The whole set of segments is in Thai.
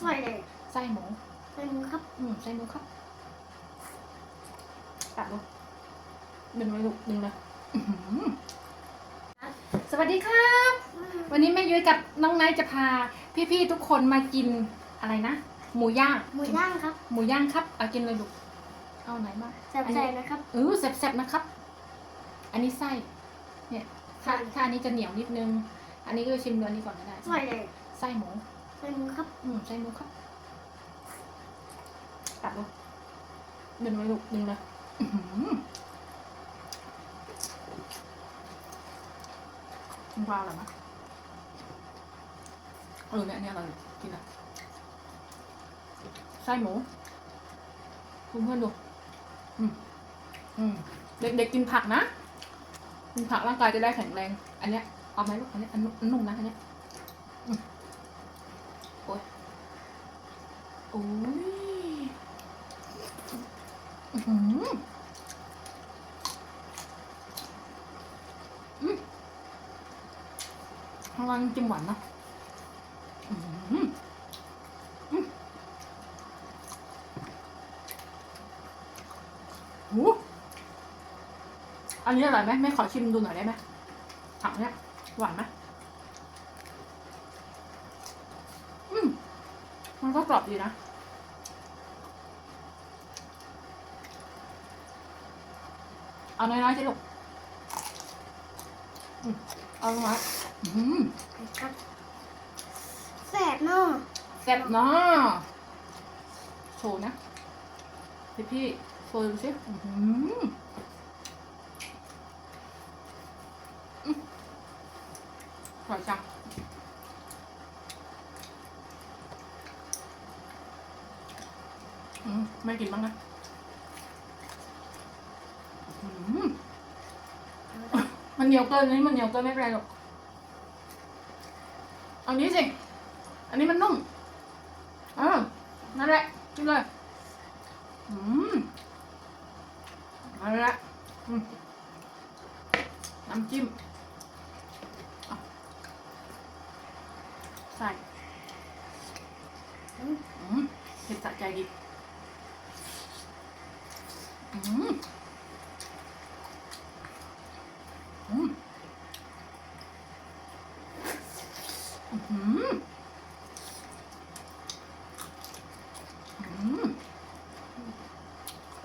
ใส่เลยไส้หมูใส่หมูครับอืมไส้หมูครับตัดลูกดึงไว้ลูกดึงเลยอื้อหือสวัสดีครับ วันนี้แม่ยุ้ยกับน้องไนท์จะพา พี่ๆทุกคนมากินอะไรนะ หมูย่าง หมูย่างครับหมูย่างครับ เอากินเลยลูกเอาไหนบ้างใส่ใส่นะครับ เออแซ่บๆนะครับ อันนี้ไส้ เนี่ย ถ้าถ้าอันนี้จะเหนียวนิดนึง อันนี้ก็ชิมเนื้อนี้ก่อนก็ได้ ใส่เลยไส้หมู ใส่หมูครับอืมไส้หมูครับตัดลูกดึงไว้ลูกดึงเลยอื้อหือมันวาวเหรอมะเออเนี่ยเนี่ยเรากินอะไส้หมูคุณเพื่อนดูอืมอืมเด็กๆกินผักนะกินผักร่างกายจะได้แข็งแรง อันเนี้ยเอาไหมลูกอันเนี้ยอันนุ่มอันนุ่มนะอันเนี้ยอืมโอ้ย โอ้ยอื้อหืออืมข้างล่างจิ้มหวานนะอื้อหืออืมโอ้อันนี้อร่อยไหมแม่ขอชิมดูหน่อยได้ไหมผักเนี้ยหวานไหมอืมมัน ก็กรอบดีนะเอาน้อยๆสิลูกอืมเอาน้อยๆอืมครับแสบเนาะแซ่บเนาะโชว์นะพี่พี่ๆโชว์ดูสิอื้อหืออืมอร่อยจัง อืมไม่กินบ้างนะอื้อหือมันเหนียวเกินอันนี้มันเหนียวเกินไม่เป็นไรหรอกเอานี้สิ อันนี้มันนุ่มเออนั่นแหละกินเลย อืมนั่นแหละน้ำจิ้มใส่อืมเผ็ดสะใจดี อืมอืมอื้อหืออืม เ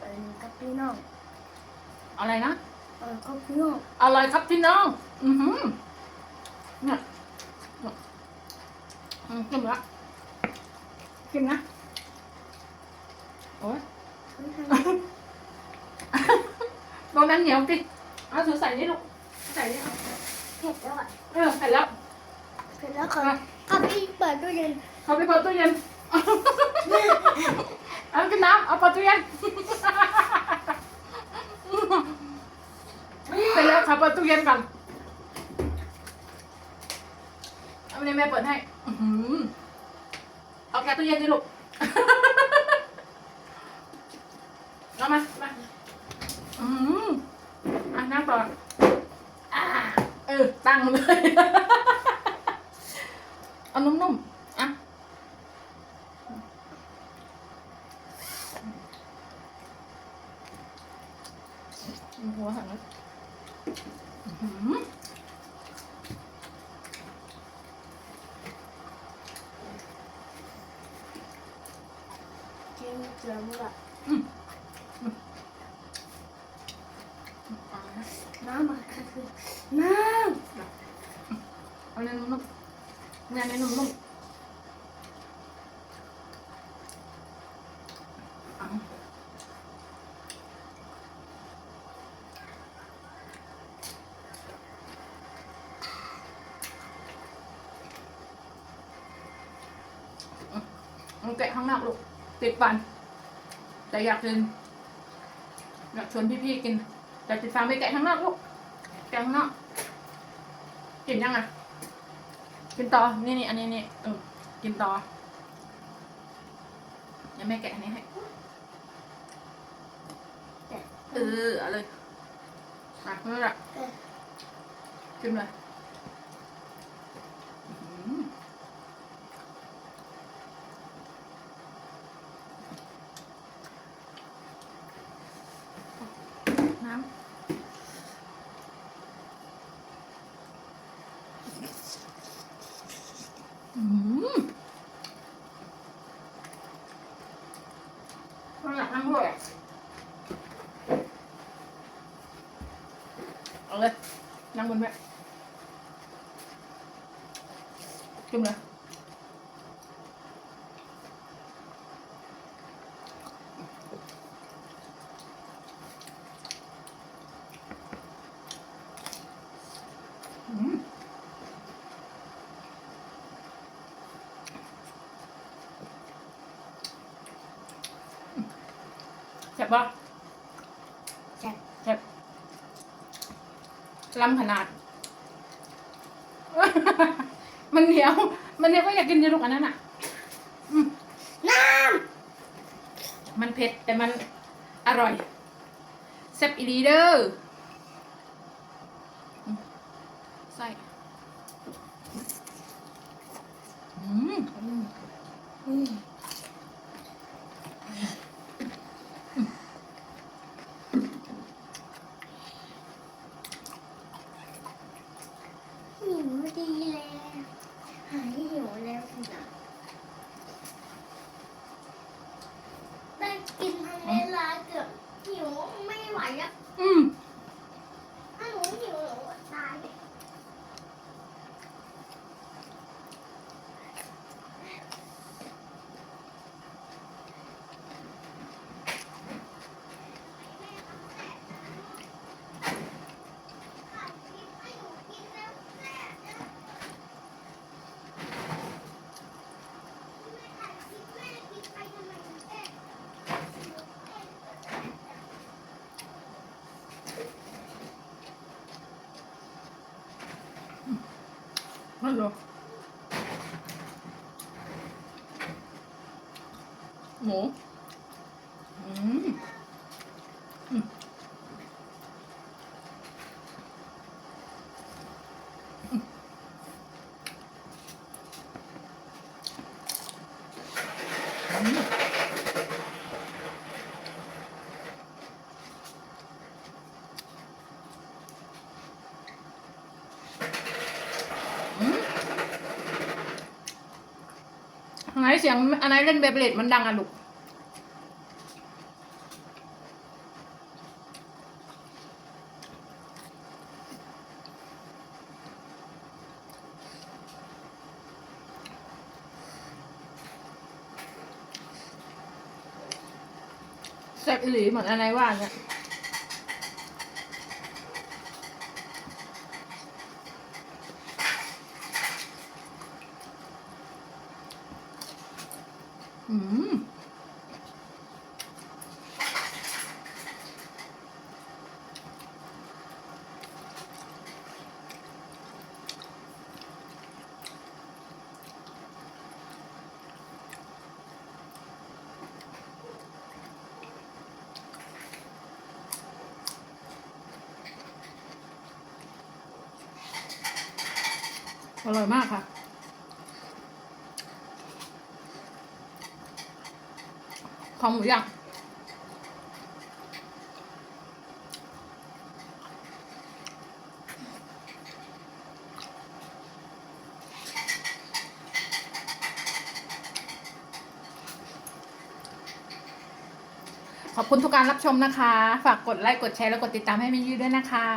ออกับพี่น้องอะไรนะ เออกับพี่น้องอร่อยครับพี่น้อง อือหือเนี่ยเนี่ยอืมกินละกินนะ โอ้ยโดน นั้นเหนียวสิเอาถือใส่นี่ลูก ใส่นี่เอาเผ็ดแล้วอะเออใส่แล้วเผ็ดแล้วครับครับพี่เปิดตู้เย็นเขาไปเปิดตู้เย็น เอากินน้ำเอาเปิดตู้เย็นไปแล้วค่ะเปิดตู้เย็นก่อนเอาวันนี้แม่เปิดให้อื้อหือเอาแกะตู้เย็นดิลูก เอามา มา อืมอะนั่งต่ออ่าเออ ตั้ง เลย เอานุ่มๆ อะ หัวหันอื้อหือ กินเกลือหมดอะ เอาเลยนะ น้ำมาครับพี่น้ เอาเนื้อนุ่มๆเนื้อเนื้อนุ่มๆเอาเอา แกะข้างนอกลูกติดฟัน แต่อยากกินอยากชวนพี่ๆกิน แต่ติดฟันไปแกะข้างนอกลูกแกะข้างนอกกินยังไงกินต่อนี่นี่อันนี้นี่เออกินต่อเดี๋ยวแม่แกะอันนี้ให้ำแต่เออเอาเลยอะนี่แหละกินเลย เราอยากนั่งด้วย ปะแซ่บแซ่บลำขนาด มันเหนียว มันเหนียวก็อยากกินเยอะลูกอันนั้นอะน้มันเผ็ดแต่มันอร่อยแซ่บอีดีเด้ออืมใส่อืมำอืม อืมหิวดีแล้วหายหิวแล้วสินะได้กินทั้งเวลาเกือบหิวไม่ไหวอะ อืม ถ้าหนูหิวหนูก็ตาย นั่นเหรอหมูอืมอืมอืมอืมอืม ทำไมเสียงอันไหนเล่นเบเบลดมันดังอะลูกแซ่บอีหลีเหมือนอะไรว่าเนี่ย อืมอร่อยมากค่ะ อหมูย่างขอบคุณทุกการรับชมนะคะ ฝากกดไลค์ กดแชร์ แล้วกดติดตามให้มินยูด้วยนะคะ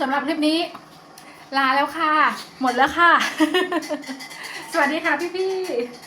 สำหรับคลิปนี้ ลาแล้วค่ะ หมดแล้วค่ะ สวัสดีค่ะพี่ๆ